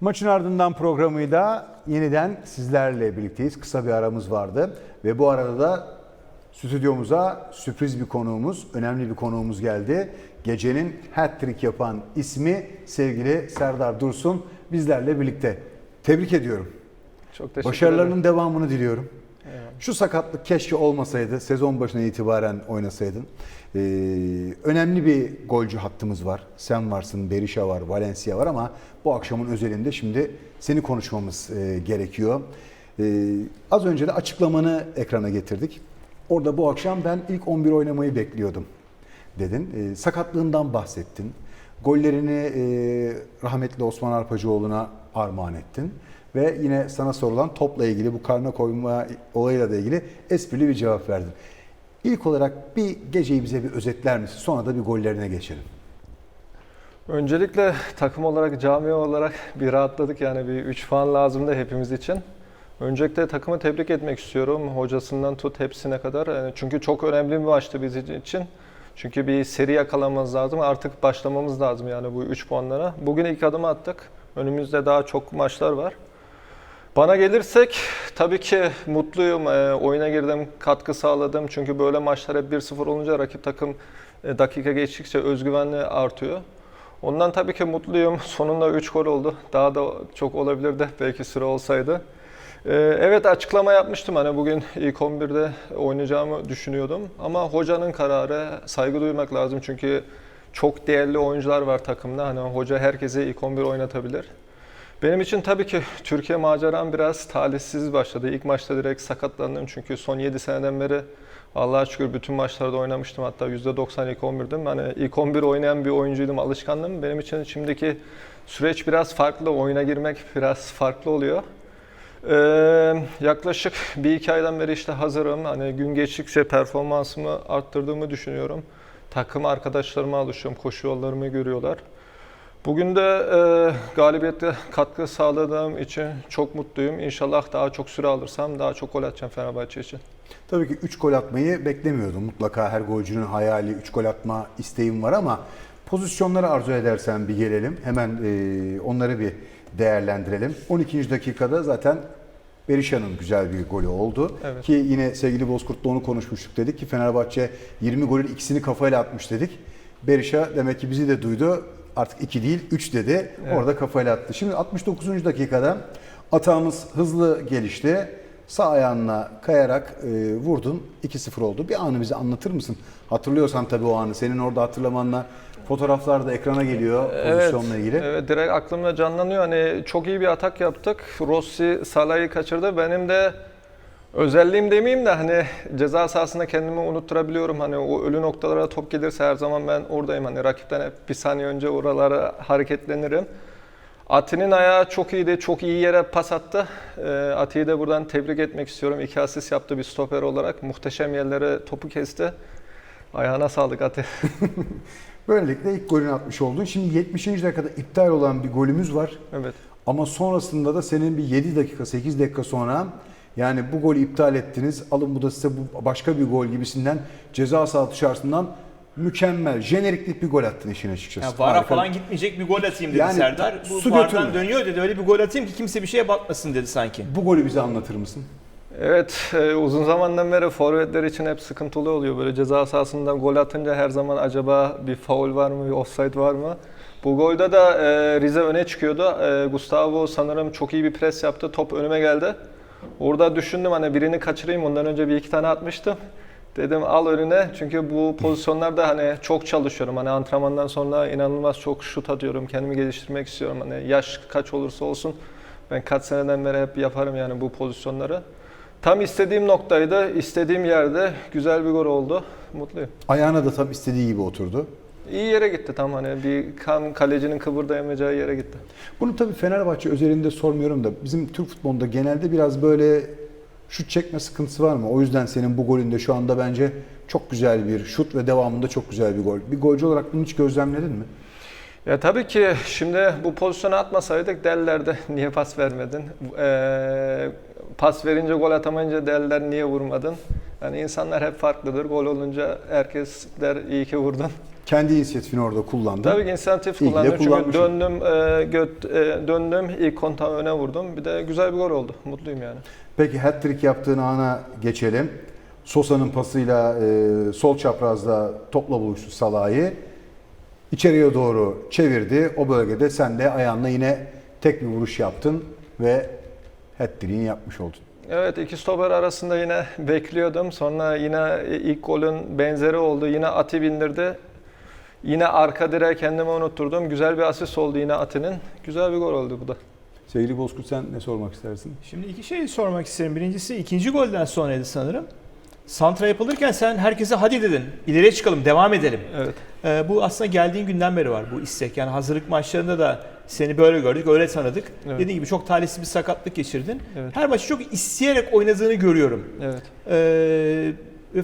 Maçın ardından programıyla yeniden sizlerle birlikteyiz. Kısa bir aramız vardı ve bu arada da stüdyomuza sürpriz bir konuğumuz, önemli bir konuğumuz geldi. Gecenin hat-trick yapan ismi sevgili Serdar Dursun bizlerle birlikte. Tebrik ediyorum. Çok teşekkür Başarılarının ederim. devamını diliyorum. Şu sakatlık keşke olmasaydı, sezon başına itibaren oynasaydın. Ee, önemli bir golcü hattımız var. Sen varsın, Berisha var, Valencia var ama bu akşamın özelinde şimdi seni konuşmamız e, gerekiyor. Ee, az önce de açıklamanı ekrana getirdik. Orada bu akşam ben ilk 11 oynamayı bekliyordum dedin. Ee, sakatlığından bahsettin. Gollerini e, rahmetli Osman Arpacıoğlu'na armağan ettin. Ve yine sana sorulan topla ilgili bu karna koyma olayıyla da ilgili esprili bir cevap verdin. İlk olarak bir geceyi bize bir özetler misin? Sonra da bir gollerine geçelim. Öncelikle takım olarak, cami olarak bir rahatladık. Yani bir 3 puan lazımdı hepimiz için. Öncelikle takımı tebrik etmek istiyorum. Hocasından tut hepsine kadar. Yani çünkü çok önemli bir maçtı bizim için. Çünkü bir seri yakalamamız lazım. Artık başlamamız lazım yani bu 3 puanlara. Bugün ilk adımı attık. Önümüzde daha çok maçlar var. Bana gelirsek tabii ki mutluyum. E, oyuna girdim, katkı sağladım. Çünkü böyle maçlar hep 1-0 olunca rakip takım e, dakika geçtikçe özgüvenli artıyor. Ondan tabii ki mutluyum. Sonunda 3 gol oldu. Daha da çok olabilirdi belki süre olsaydı. E, evet açıklama yapmıştım hani bugün ilk 11'de oynayacağımı düşünüyordum. Ama hocanın kararı saygı duymak lazım çünkü çok değerli oyuncular var takımda. Hani hoca herkese ilk 11 oynatabilir. Benim için tabii ki Türkiye maceram biraz talihsiz başladı. İlk maçta direkt sakatlandım çünkü son 7 seneden beri Allah'a şükür bütün maçlarda oynamıştım. Hatta %90 ilk 11'dim. Hani ilk 11 oynayan bir oyuncuydum, alışkanlığım. Benim için şimdiki süreç biraz farklı. Oyuna girmek biraz farklı oluyor. Ee, yaklaşık bir iki aydan beri işte hazırım. Hani gün geçtikçe performansımı arttırdığımı düşünüyorum. Takım arkadaşlarıma alışıyorum, koşu yollarımı görüyorlar. Bugün de e, galibiyette katkı sağladığım için çok mutluyum. İnşallah daha çok süre alırsam daha çok gol atacağım Fenerbahçe için. Tabii ki 3 gol atmayı beklemiyordum. Mutlaka her golcünün hayali 3 gol atma isteğim var ama pozisyonları arzu edersen bir gelelim. Hemen e, onları bir değerlendirelim. 12. dakikada zaten Berisha'nın güzel bir golü oldu. Evet. Ki yine sevgili Bozkurt'la onu konuşmuştuk dedik ki Fenerbahçe 20 golün ikisini kafayla atmış dedik. Berisha demek ki bizi de duydu. Artık 2 değil 3 dedi. Evet. Orada kafayla attı. Şimdi 69. dakikada atağımız hızlı gelişti. Sağ ayağınla kayarak e, vurdun. 2-0 oldu. Bir anı bize anlatır mısın? Hatırlıyorsan tabii o anı. Senin orada hatırlamanla fotoğraflar da ekrana geliyor pozisyonla ilgili. Evet, direkt aklımda canlanıyor. Hani çok iyi bir atak yaptık. Rossi Salah'ı kaçırdı. Benim de özelliğim demeyeyim de hani ceza sahasında kendimi unutturabiliyorum. Hani o ölü noktalara top gelirse her zaman ben oradayım. Hani rakipten hep bir saniye önce oralara hareketlenirim. Ati'nin ayağı çok iyiydi. Çok iyi yere pas attı. Ee, Ati'yi de buradan tebrik etmek istiyorum. İki asist yaptı bir stoper olarak. Muhteşem yerlere topu kesti. Ayağına sağlık Ati. Böylelikle ilk golünü atmış oldun. Şimdi 70. dakikada iptal olan bir golümüz var. evet. Ama sonrasında da senin bir 7 dakika 8 dakika sonra yani bu golü iptal ettiniz. Alın bu da size bu başka bir gol gibisinden ceza sahası dışarısından mükemmel, jeneriklik bir gol attın işin açıkçası. Ya vara Harika. falan gitmeyecek bir gol atayım dedi Yani Serdar. Bu su vardan götürme. dönüyor dedi öyle bir gol atayım ki kimse bir şeye batmasın dedi sanki. Bu golü bize anlatır mısın? Evet, e, uzun zamandan beri forvetler için hep sıkıntılı oluyor. Böyle ceza sahasından gol atınca her zaman acaba bir faul var mı, bir offside var mı? Bu golde de e, Rize öne çıkıyordu. E, Gustavo sanırım çok iyi bir pres yaptı. Top önüme geldi. Orada düşündüm hani birini kaçırayım. Ondan önce bir iki tane atmıştım. Dedim al önüne. Çünkü bu pozisyonlarda hani çok çalışıyorum. Hani antrenmandan sonra inanılmaz çok şut atıyorum. Kendimi geliştirmek istiyorum. Hani yaş kaç olursa olsun ben kaç seneden beri hep yaparım yani bu pozisyonları. Tam istediğim noktaydı, istediğim yerde güzel bir gol oldu. Mutluyum. Ayağına da tam istediği gibi oturdu. İyi yere gitti tam hani bir kan kalecinin kıvırdayamayacağı yere gitti. Bunu tabii Fenerbahçe özelinde sormuyorum da bizim Türk futbolunda genelde biraz böyle şut çekme sıkıntısı var mı? O yüzden senin bu golünde şu anda bence çok güzel bir şut ve devamında çok güzel bir gol. Bir golcü olarak bunu hiç gözlemledin mi? Ya tabii ki şimdi bu pozisyonu atmasaydık derlerdi niye pas vermedin? Ee, pas verince gol atamayınca derler niye vurmadın? Yani insanlar hep farklıdır. Gol olunca herkes der iyi ki vurdun. Kendi inisiyatifini orada kullandın. Tabii ki inisiyatif kullandım çünkü döndüm, e, göt, e, döndüm ilk kontağı öne vurdum. Bir de güzel bir gol oldu. Mutluyum yani. Peki hat-trick yaptığın ana geçelim. Sosa'nın pasıyla e, sol çaprazda topla buluştu Salah'ı. İçeriye doğru çevirdi. O bölgede sen de ayağınla yine tek bir vuruş yaptın ve hat-trick'ini yapmış oldun. Evet iki stoper arasında yine bekliyordum. Sonra yine ilk golün benzeri oldu. Yine Ati bindirdi. Yine arka direğe kendimi unutturdum. Güzel bir asist oldu yine Ati'nin. Güzel bir gol oldu bu da. Sevgili Bozkurt sen ne sormak istersin? Şimdi iki şey sormak isterim. Birincisi ikinci golden sonraydı sanırım. Santra yapılırken sen herkese hadi dedin. İleriye çıkalım, devam edelim. Evet. Ee, bu aslında geldiğin günden beri var bu istek. Yani hazırlık maçlarında da seni böyle gördük, öyle tanıdık. Evet. Dediğin gibi çok talihsiz bir sakatlık geçirdin. Evet. Her maçı çok isteyerek oynadığını görüyorum. Evet. Ee,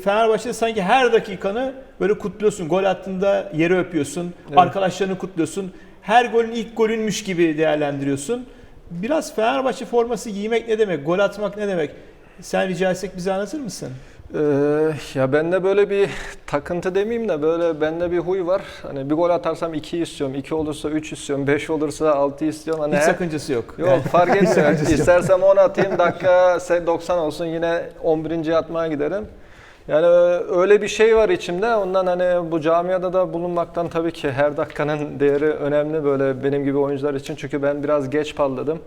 Fenerbahçe'de sanki her dakikanı böyle kutluyorsun. Gol attığında yeri öpüyorsun. Evet. Arkadaşlarını kutluyorsun. Her golün ilk golünmüş gibi değerlendiriyorsun. Biraz Fenerbahçe forması giymek ne demek? Gol atmak ne demek? Sen rica etsek bize anlatır mısın? Ee, ya bende böyle bir takıntı demeyeyim de böyle bende bir huy var. Hani bir gol atarsam 2 istiyorum, 2 olursa 3 istiyorum, 5 olursa 6 istiyorum. Hani Hiç her- sakıncası yok. Yok fark etmiyor. İstersem 10 atayım dakika 90 olsun yine 11. atmaya giderim. Yani öyle bir şey var içimde. Ondan hani bu camiada da bulunmaktan tabii ki her dakikanın değeri önemli böyle benim gibi oyuncular için. Çünkü ben biraz geç palladım.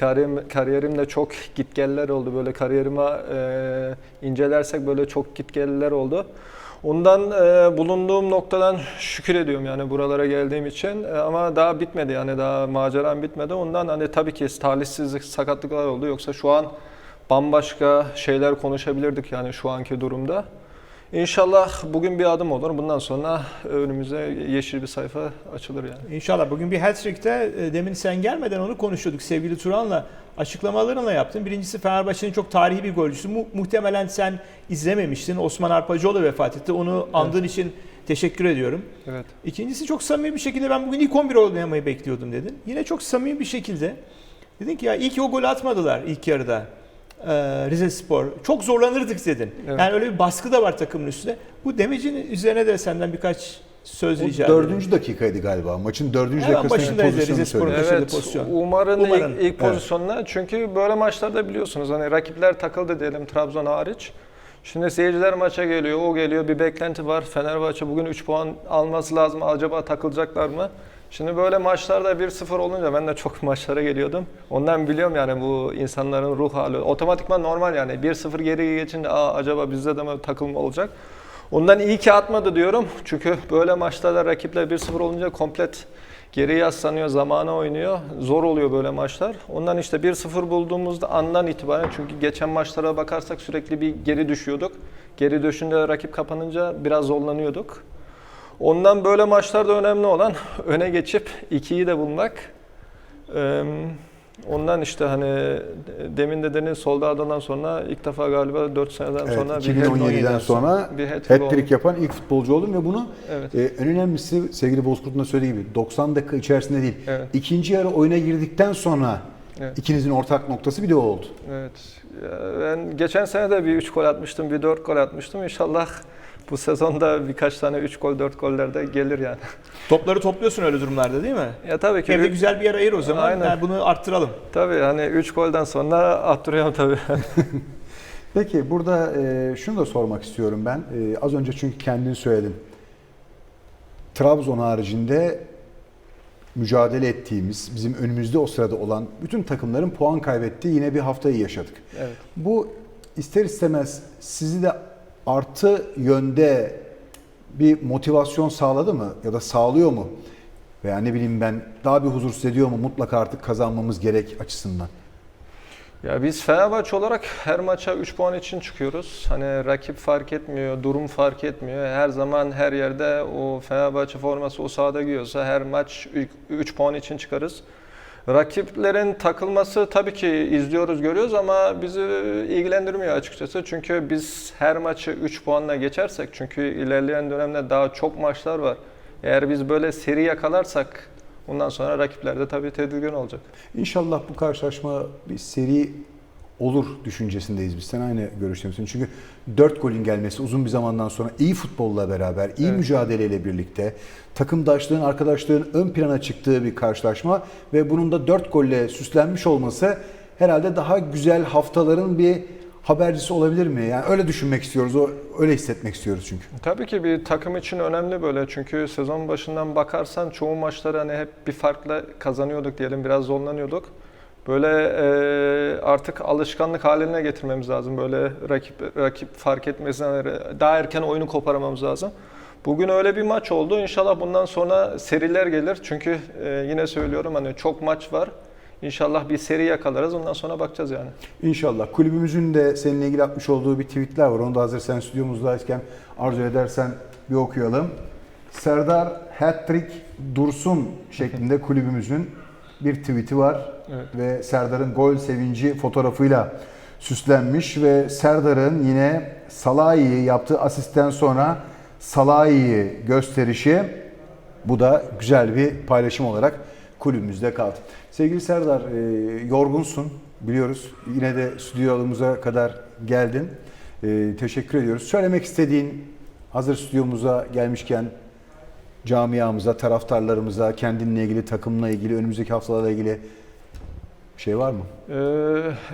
Kariyerim, kariyerimde çok gitgeller oldu. Böyle kariyerime e, incelersek böyle çok gitgeller oldu. Ondan e, bulunduğum noktadan şükür ediyorum yani buralara geldiğim için. E, ama daha bitmedi yani daha maceram bitmedi. Ondan hani tabii ki talihsizlik, sakatlıklar oldu. Yoksa şu an bambaşka şeyler konuşabilirdik yani şu anki durumda. İnşallah bugün bir adım olur. Bundan sonra önümüze yeşil bir sayfa açılır yani. İnşallah bugün bir hat-trick'te e, demin sen gelmeden onu konuşuyorduk sevgili Turan'la. Açıklamalarınla yaptın. Birincisi Fenerbahçe'nin çok tarihi bir golcüsü. Mu- muhtemelen sen izlememiştin. Osman Arpacıoğlu vefat etti. Onu andığın için teşekkür ediyorum. Evet. İkincisi çok samimi bir şekilde ben bugün ilk 11 oynamayı bekliyordum dedin. Yine çok samimi bir şekilde dedin ki ya ilk o gol atmadılar ilk yarıda. Ee, Rize Spor. Çok zorlanırdık dedin. Evet. Yani öyle bir baskı da var takımın üstüne. Bu demecin üzerine de senden birkaç söz O rica dördüncü dakikaydı galiba. Maçın dördüncü Hemen dakikasında pozisyonu Rize Spor'un. söyledi. Evet, pozisyon. Umar'ın, Umar'ın, ilk, ilk evet. pozisyonuna çünkü böyle maçlarda biliyorsunuz hani rakipler takıldı diyelim Trabzon hariç. Şimdi seyirciler maça geliyor, o geliyor, bir beklenti var. Fenerbahçe bugün 3 puan alması lazım. Acaba takılacaklar mı? Şimdi böyle maçlarda 1-0 olunca ben de çok maçlara geliyordum. Ondan biliyorum yani bu insanların ruh hali. Otomatikman normal yani 1-0 geri geçince Aa, acaba bizde de mi takılma olacak? Ondan iyi ki atmadı diyorum. Çünkü böyle maçlarda rakipler 1-0 olunca komplet geri yaslanıyor, zamana oynuyor. Zor oluyor böyle maçlar. Ondan işte 1-0 bulduğumuzda andan itibaren çünkü geçen maçlara bakarsak sürekli bir geri düşüyorduk. Geri düşünce rakip kapanınca biraz zorlanıyorduk. Ondan böyle maçlarda önemli olan öne geçip ikiyi de bulmak. Ee, Ondan işte hani demin de Deniz solda adadan sonra ilk defa galiba 4 seneden Evet, sonra 2017'den sonra bir hat-trick yapan ilk futbolcu oldum ve bunu Evet. e, en önemlisi sevgili Bozkurt'un da söylediği gibi 90 dakika içerisinde değil. Evet. İkinci yarı oyuna girdikten sonra Evet. ikinizin ortak noktası bir de o oldu. Evet. Ben geçen sene de bir 3 gol atmıştım, bir 4 gol atmıştım. İnşallah bu sezonda birkaç tane 3 gol, 4 goller de gelir yani. Topları topluyorsun öyle durumlarda değil mi? Ya tabii ki Evde üç- güzel bir yer ayır o zaman. Aynen. Yani bunu arttıralım. tabii hani 3 golden sonra attırıyorum tabii. Peki burada e, şunu da sormak istiyorum ben. E, az önce çünkü kendin söyledin. Trabzon haricinde mücadele ettiğimiz, bizim önümüzde o sırada olan bütün takımların puan kaybettiği yine bir haftayı yaşadık. evet. Bu ister istemez sizi de artı yönde bir motivasyon sağladı mı ya da sağlıyor mu? Veya ne bileyim ben daha bir huzursuz ediyor mu mutlaka artık kazanmamız gerek açısından? Ya biz Fenerbahçe olarak her maça 3 puan için çıkıyoruz. Hani rakip fark etmiyor, durum fark etmiyor. Her zaman her yerde o Fenerbahçe forması o sahada giyiyorsa her maç 3 puan için çıkarız. Rakiplerin takılması tabii ki izliyoruz, görüyoruz ama bizi ilgilendirmiyor açıkçası. Çünkü biz her maçı 3 puanla geçersek çünkü ilerleyen dönemde daha çok maçlar var. Eğer biz böyle seri yakalarsak ondan sonra rakipler de tabii tedirgin olacak. İnşallah bu karşılaşma bir seri olur düşüncesindeyiz biz. Sen aynı görüşte misin? Çünkü 4 golün gelmesi uzun bir zamandan sonra iyi futbolla beraber, iyi Evet. mücadeleyle birlikte takımdaşlığın, arkadaşlığın ön plana çıktığı bir karşılaşma ve bunun da 4 golle süslenmiş olması herhalde daha güzel haftaların bir habercisi olabilir mi? Yani öyle düşünmek istiyoruz, o öyle hissetmek istiyoruz çünkü. Tabii ki bir takım için önemli böyle çünkü sezon başından bakarsan çoğu maçları hani hep bir farkla kazanıyorduk diyelim biraz zorlanıyorduk. Böyle e, artık alışkanlık haline getirmemiz lazım. Böyle rakip rakip fark etmesinden daha erken oyunu koparamamız lazım. Bugün öyle bir maç oldu. İnşallah bundan sonra seriler gelir. Çünkü e, yine söylüyorum hani çok maç var. İnşallah bir seri yakalarız. Ondan sonra bakacağız yani. İnşallah. Kulübümüzün de seninle ilgili atmış olduğu bir tweetler var. Onu da hazır sen stüdyomuzdayken arzu edersen bir okuyalım. Serdar Hattrick Dursun şeklinde kulübümüzün bir tweet'i var. Evet. Ve Serdar'ın gol sevinci fotoğrafıyla süslenmiş ve Serdar'ın yine Salahi'yi yaptığı asisten sonra Salahi'yi gösterişi bu da güzel bir paylaşım olarak kulübümüzde kaldı. Sevgili Serdar, e, yorgunsun biliyoruz. Yine de stüdyomuza kadar geldin. E, teşekkür ediyoruz. Söylemek istediğin hazır stüdyomuza gelmişken camiamıza, taraftarlarımıza, kendinle ilgili, takımla ilgili, önümüzdeki haftalarla ilgili bir şey var mı? Ee,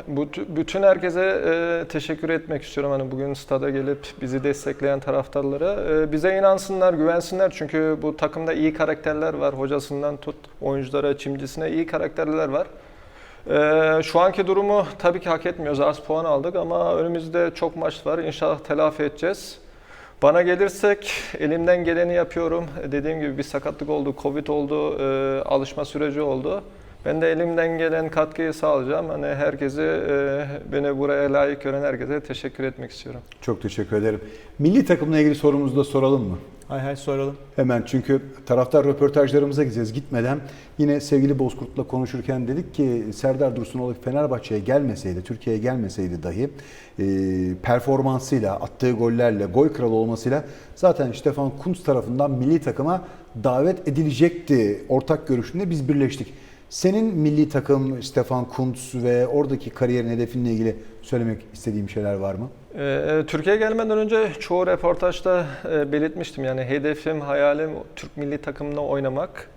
bu- bütün herkese e, teşekkür etmek istiyorum. Hani bugün stada gelip bizi destekleyen taraftarlara. Ee, bize inansınlar, güvensinler. Çünkü bu takımda iyi karakterler var. Hocasından tut oyunculara, çimcisine iyi karakterler var. Ee, şu anki durumu tabii ki hak etmiyoruz. Az puan aldık ama önümüzde çok maç var. İnşallah telafi edeceğiz. Bana gelirsek elimden geleni yapıyorum. Dediğim gibi bir sakatlık oldu, Covid oldu, e, alışma süreci oldu. Ben de elimden gelen katkıyı sağlayacağım. Hani herkese, e, beni buraya layık gören herkese teşekkür etmek istiyorum. Çok teşekkür ederim. Milli takımla ilgili sorumuzu da soralım mı? Hay hay soralım. Hemen çünkü taraftar röportajlarımıza gideceğiz. Gitmeden yine sevgili Bozkurt'la konuşurken dedik ki Serdar Dursunoğlu Fenerbahçe'ye gelmeseydi, Türkiye'ye gelmeseydi dahi e, performansıyla, attığı gollerle, gol kralı olmasıyla zaten Stefan Kuntz tarafından milli takıma davet edilecekti. Ortak görüşünde biz birleştik. Senin milli takım Stefan Kuntz ve oradaki kariyerin hedefinle ilgili söylemek istediğim şeyler var mı? Ee, Türkiye'ye gelmeden önce çoğu röportajda e, belirtmiştim. Yani hedefim, hayalim Türk milli takımında oynamak.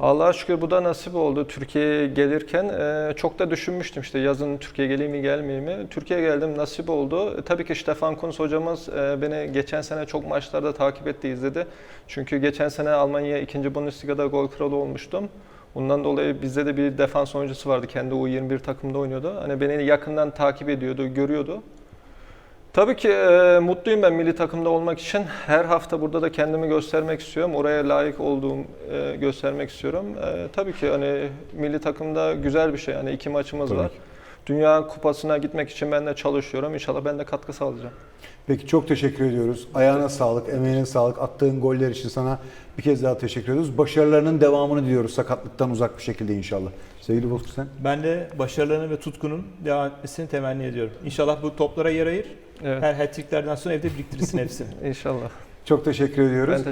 Allah'a şükür bu da nasip oldu. Türkiye'ye gelirken e, çok da düşünmüştüm işte yazın Türkiye'ye geleyim mi gelmeyeyim mi. Türkiye'ye geldim nasip oldu. E, tabii ki Stefan Kunz hocamız e, beni geçen sene çok maçlarda takip etti, izledi. Çünkü geçen sene Almanya 2. Bundesliga'da gol kralı olmuştum. Bundan dolayı bizde de bir defans oyuncusu vardı. Kendi U21 takımda oynuyordu. Hani beni yakından takip ediyordu, görüyordu. Tabii ki e, mutluyum ben milli takımda olmak için. Her hafta burada da kendimi göstermek istiyorum. Oraya layık olduğum e, göstermek istiyorum. E, tabii ki hani milli takımda güzel bir şey. Hani iki maçımız Tabii var. Dünya Kupası'na gitmek için ben de çalışıyorum. İnşallah ben de katkı sağlayacağım. Peki çok teşekkür ediyoruz. Ayağına sağlık, emeğine sağlık. Attığın goller için sana bir kez daha teşekkür ediyoruz. Başarılarının devamını diliyoruz sakatlıktan uzak bir şekilde inşallah. Sevgili Bozkurt sen? Ben de başarılarının ve tutkunun devam etmesini temenni ediyorum. İnşallah bu toplara yer ayır. Evet. Her hat-tricklerden sonra evde biriktirirsin hepsini. İnşallah. Çok teşekkür ediyoruz. Ben teşekkür